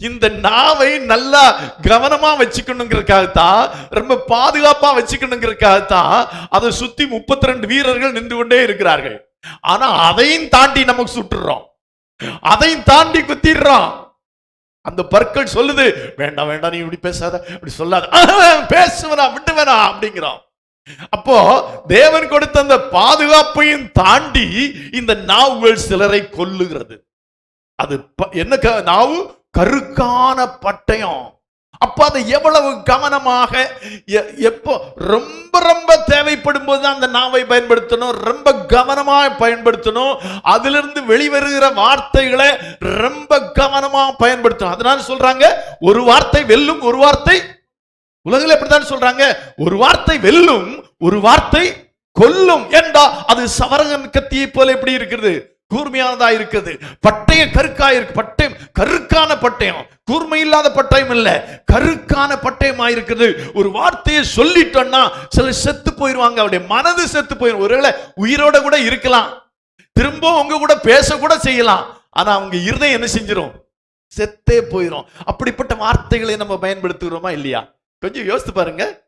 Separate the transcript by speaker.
Speaker 1: இந்த நாவை நல்லா கவனமா வச்சுக்கணுங்கிறதுக்காகத்தான் ரொம்ப பாதுகாப்பா வச்சுக்கணுங்கிறதுக்காகத்தான் அதை சுத்தி முப்பத்தி ரெண்டு வீரர்கள் நின்று கொண்டே இருக்கிறார்கள். ஆனா அதையும் தாண்டி நமக்கு சுட்டுறோம். அதையும் தாண்டி குத்திடுறோம். அந்த பற்கள் சொல்லுது வேண்டாம் வேண்டாம் நீ இப்படி பேசாத இப்படி சொல்லாத. பேசுவனா விட்டு வேணா அப்படிங்கிறோம். அப்போ தேவன் கொடுத்த அந்த பாதுகாப்பையும் தாண்டி இந்த நாவுகள் சிலரை கொல்லுகிறது. அது ப- என்ன நாவு? கருக்கான பட்டயம். அப்ப அதை எவ்வளவு கவனமாக எப்போ ரொம்ப ரொம்ப தேவைப்படும் போது அந்த நாவை பயன்படுத்தணும். ரொம்ப கவனமாக பயன்படுத்தணும். அதிலிருந்து வெளிவருகிற வார்த்தைகளை ரொம்ப கவனமா பயன்படுத்தணும். அதனால சொல்றாங்க ஒரு வார்த்தை வெல்லும் ஒரு வார்த்தை உலகில் எப்படிதான் சொல்றாங்க ஒரு வார்த்தை வெல்லும் ஒரு வார்த்தை கொல்லும் என்றா அது சவரகன் கத்தியை போல எப்படி இருக்கிறது? கூர்மையானதா இருக்குது பட்டய கருக்கா இருக்கு பட்டயம் கருக்கான பட்டயம். கூர்மை இல்லாத பட்டயம் இல்ல. கருக்கான பட்டயமா இருக்குது ஒரு வார்த்தையை சொல்லிட்டோம்னா சில செத்து போயிருவாங்க. அவருடைய மனது செத்து போயிடும் ஒருவேளை உயிரோட கூட இருக்கலாம். திரும்ப உங்க கூட பேச கூட செய்யலாம். ஆனா அவங்க இருதயம் என்ன செஞ்சிடும் செத்தே போயிடும் அப்படிப்பட்ட வார்த்தைகளை நம்ம பயன்படுத்துகிறோமா இல்லையா? கொஞ்சம் யோசித்து பாருங்க.